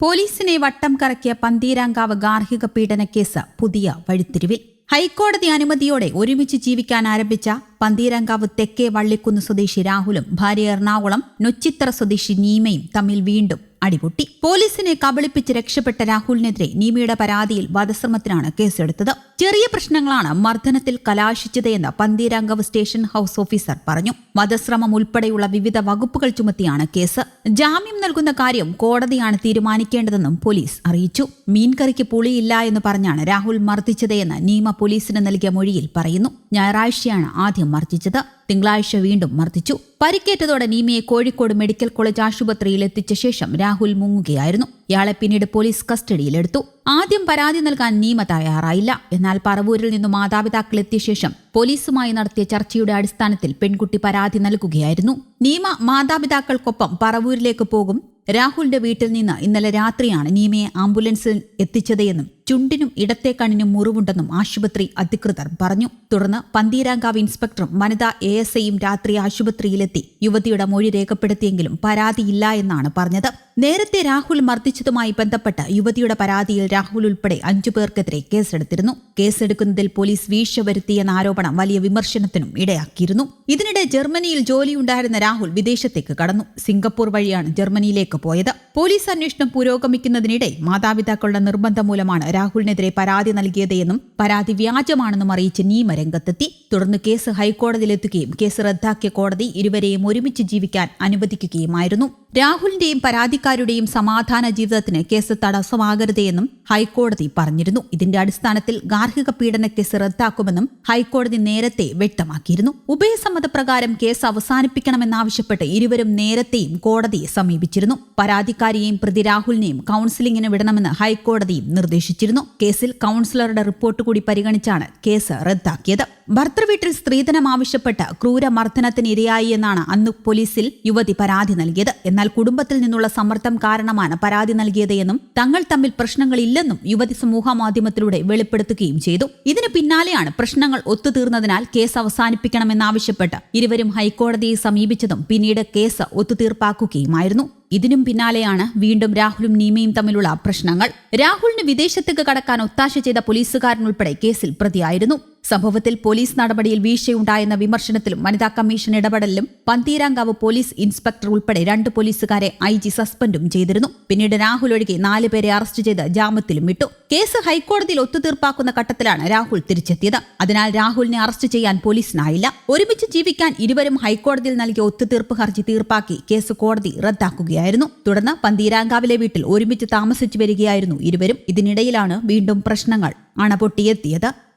പോലീസിനെ വട്ടം കറക്കിയ പന്തീരാങ്കാവ് ഗാർഹിക പീഡന കേസ് പുതിയ വഴിത്തിരിവിൽ. ഹൈക്കോടതി അനുമതിയോടെ ഒരുമിച്ച് ജീവിക്കാൻ ആരംഭിച്ച പന്തീരങ്കാവ് തെക്കേ വള്ളിക്കുന്ന് സ്വദേശി രാഹുലും ഭാര്യ എറണാകുളം നൊച്ചിത്തറ സ്വദേശി നീമയും തമ്മിൽ വീണ്ടും അടിപൊട്ടി. പോലീസിനെ കബളിപ്പിച്ച് രക്ഷപ്പെട്ട രാഹുലിനെതിരെ നീമയുടെ പരാതിയിൽ വധശ്രമത്തിനാണ് കേസെടുത്തത്. ചെറിയ പ്രശ്നങ്ങളാണ് മർദ്ദനത്തിൽ കലാശിച്ചത് എന്ന് പന്തീരാങ്കവ് സ്റ്റേഷൻ ഹൌസ് ഓഫീസർ പറഞ്ഞു. വധശ്രമം ഉൾപ്പെടെയുള്ള വിവിധ വകുപ്പുകൾ ചുമത്തിയാണ് കേസ്. ജാമ്യം നൽകുന്ന കാര്യം കോടതിയാണ് തീരുമാനിക്കേണ്ടതെന്നും പോലീസ് അറിയിച്ചു. മീൻകറിക്ക് പുളിയില്ല എന്ന് പറഞ്ഞാണ് രാഹുൽ മർദ്ദിച്ചതെന്ന് നീമ പോലീസിന് നൽകിയ മൊഴിയിൽ പറയുന്നു. ഞായറാഴ്ചയാണ് ആദ്യം മർദ്ദിച്ചത്. തിങ്കളാഴ്ച വീണ്ടും മർദ്ദിച്ചു. പരിക്കേറ്റതോടെ നീമയെ കോഴിക്കോട് മെഡിക്കൽ കോളേജ് ആശുപത്രിയിൽ എത്തിച്ച ശേഷം രാഹുൽ മുങ്ങുകയായിരുന്നു. ഇയാളെ പിന്നീട് പോലീസ് കസ്റ്റഡിയിലെടുത്തു ആദ്യം പരാതി നൽകാൻ നീമ തയ്യാറായില്ല. എന്നാൽ പറവൂരിൽ നിന്നും മാതാപിതാക്കൾ എത്തിയ ശേഷം പോലീസുമായി നടത്തിയ ചർച്ചയുടെ അടിസ്ഥാനത്തിൽ പെൺകുട്ടി പരാതി നൽകുകയായിരുന്നു. നീമ മാതാപിതാക്കൾക്കൊപ്പം പറവൂരിലേക്ക് പോകും. രാഹുലിന്റെ വീട്ടിൽ നിന്ന് ഇന്നലെ രാത്രിയാണ് നീമയെ ആംബുലൻസിൽ എത്തിച്ചതെന്നും ചുണ്ടിനും ഇടത്തെ കണ്ണിനും മുറിവുണ്ടെന്നും ആശുപത്രി അധികൃതർ പറഞ്ഞു. തുടർന്ന് പന്തീരാങ്കാവ് ഇൻസ്പെക്ടറും വനിതാ എ എസ് ഐയും രാത്രി ആശുപത്രിയിലെത്തി. യുവതിയുടെ മൊഴി രേഖപ്പെടുത്തിയെങ്കിലും പരാതിയില്ല എന്നാണ് പറഞ്ഞത്. നേരത്തെ രാഹുൽ മർദ്ദിച്ചതുമായി ബന്ധപ്പെട്ട് യുവതിയുടെ പരാതിയിൽ രാഹുൽ ഉൾപ്പെടെ അഞ്ചു പേർക്കെതിരെ കേസെടുത്തിരുന്നു. കേസെടുക്കുന്നതിൽ പോലീസ് വീഴ്ച വരുത്തിയെന്ന ആരോപണം വലിയ വിമർശനത്തിനും ഇടയാക്കിയിരുന്നു. ഇതിനിടെ ജർമ്മനിയിൽ ജോലിയുണ്ടായിരുന്ന രാഹുൽ വിദേശത്തേക്ക് കടന്നു. സിംഗപ്പൂർ വഴിയാണ് ജർമ്മനിയിലേക്ക് പോയത്. പോലീസ് അന്വേഷണം പുരോഗമിക്കുന്നതിനിടെ മാതാപിതാക്കളുടെ നിർബന്ധം മൂലമാണ് രാഹുലിനെതിരെ പരാതി നൽകിയതെന്നും പരാതി വ്യാജമാണെന്നും അറിയിച്ച് നീമ രംഗത്തെത്തി. തുടർന്ന് കേസ് ഹൈക്കോടതിയിലെത്തുകയും കേസ് റദ്ദാക്കിയ കോടതി ഇരുവരെയും ഒരുമിച്ച് ജീവിക്കാൻ അനുവദിക്കുകയുമായിരുന്നു. രാഹുലിന്റെയും പരാതിക്കാരുടെയും സമാധാന ജീവിതത്തിന് കേസ് തടസ്സമാകരുതെന്നും ഹൈക്കോടതി പറഞ്ഞിരുന്നു. ഇതിന്റെ അടിസ്ഥാനത്തിൽ ഗാർഹിക പീഡന കേസ് റദ്ദാക്കുമെന്നും ഹൈക്കോടതി നേരത്തെ വ്യക്തമാക്കിയിരുന്നു. ഉഭയസമ്മതപ്രകാരം കേസ് അവസാനിപ്പിക്കണമെന്നാവശ്യപ്പെട്ട് ഇരുവരും നേരത്തെയും കോടതിയെ സമീപിച്ചിരുന്നു. പരാതിക്കാരിയെയും പ്രതി രാഹുലിനെയും കൌൺസിലിംഗിന് വിടണമെന്ന് ഹൈക്കോടതിയും നിർദ്ദേശിച്ചിരുന്നു. കേസിൽ കൌൺസിലറുടെ റിപ്പോർട്ട് കൂടി പരിഗണിച്ചാണ് കേസ് റദ്ദാക്കിയത്. ഭർത്തൃവീട്ടിൽ സ്ത്രീധനം ആവശ്യപ്പെട്ട് ക്രൂരമർദ്ദനത്തിന് ഇരയായി എന്നാണ് അന്ന് പോലീസിൽ യുവതി പരാതി നൽകിയത്. എന്നാൽ കുടുംബത്തിൽ നിന്നുള്ള സമ്മർദ്ദം കാരണമാണ് പരാതി നൽകിയത് എന്നും തങ്ങൾ തമ്മിൽ പ്രശ്നങ്ങളില്ലെന്നും യുവതി സമൂഹ മാധ്യമത്തിലൂടെ വെളിപ്പെടുത്തുകയും ചെയ്തു. ഇതിന് പിന്നാലെയാണ് പ്രശ്നങ്ങൾ ഒത്തുതീർന്നതിനാൽ കേസ് അവസാനിപ്പിക്കണമെന്നാവശ്യപ്പെട്ട് ഇരുവരും ഹൈക്കോടതിയെ സമീപിച്ചതും പിന്നീട് കേസ് ഒത്തുതീർപ്പാക്കുകയുമായിരുന്നു. ഇതിനും പിന്നാലെയാണ് വീണ്ടും രാഹുലും നീമയും തമ്മിലുള്ള പ്രശ്നങ്ങൾ. രാഹുലിന് വിദേശത്തേക്ക് കടക്കാൻ ഒത്താശ ചെയ്ത പോലീസുകാരനുൾപ്പെടെ കേസിൽ പ്രതിയായിരുന്നു. സംഭവത്തിൽ പോലീസ് നടപടിയിൽ വീഴ്ചയുണ്ടായെന്ന വിമർശനത്തിലും വനിതാ കമ്മീഷൻ ഇടപെടലിലും പന്തീരാങ്കാവ് പോലീസ് ഇൻസ്പെക്ടർ ഉൾപ്പെടെ രണ്ട് പോലീസുകാരെ ഐ ജി സസ്പെൻഡും ചെയ്തിരുന്നു. പിന്നീട് രാഹുൽ ഒഴികെ നാല് പേരെ അറസ്റ്റ് ചെയ്ത് ജാമ്യത്തിലും വിട്ടു കേസ് ഹൈക്കോടതിയിൽ ഒത്തുതീർപ്പാക്കുന്ന ഘട്ടത്തിലാണ് രാഹുൽ തിരിച്ചെത്തിയത്. അതിനാൽ രാഹുലിനെ അറസ്റ്റ് ചെയ്യാൻ പോലീസിനായില്ല. ഒരുമിച്ച് ജീവിക്കാൻ ഇരുവരും ഹൈക്കോടതിയിൽ നൽകിയ ഒത്തുതീർപ്പ് ഹർജി തീർപ്പാക്കി കേസ് കോടതി റദ്ദാക്കുകയായിരുന്നു. തുടർന്ന് പന്തീരാങ്കാവിലെ വീട്ടിൽ ഒരുമിച്ച് താമസിച്ചു വരികയായിരുന്നു ഇരുവരും. ഇതിനിടയിലാണ് വീണ്ടും പ്രശ്നങ്ങൾ അണപൊട്ടിയെത്തിയത്.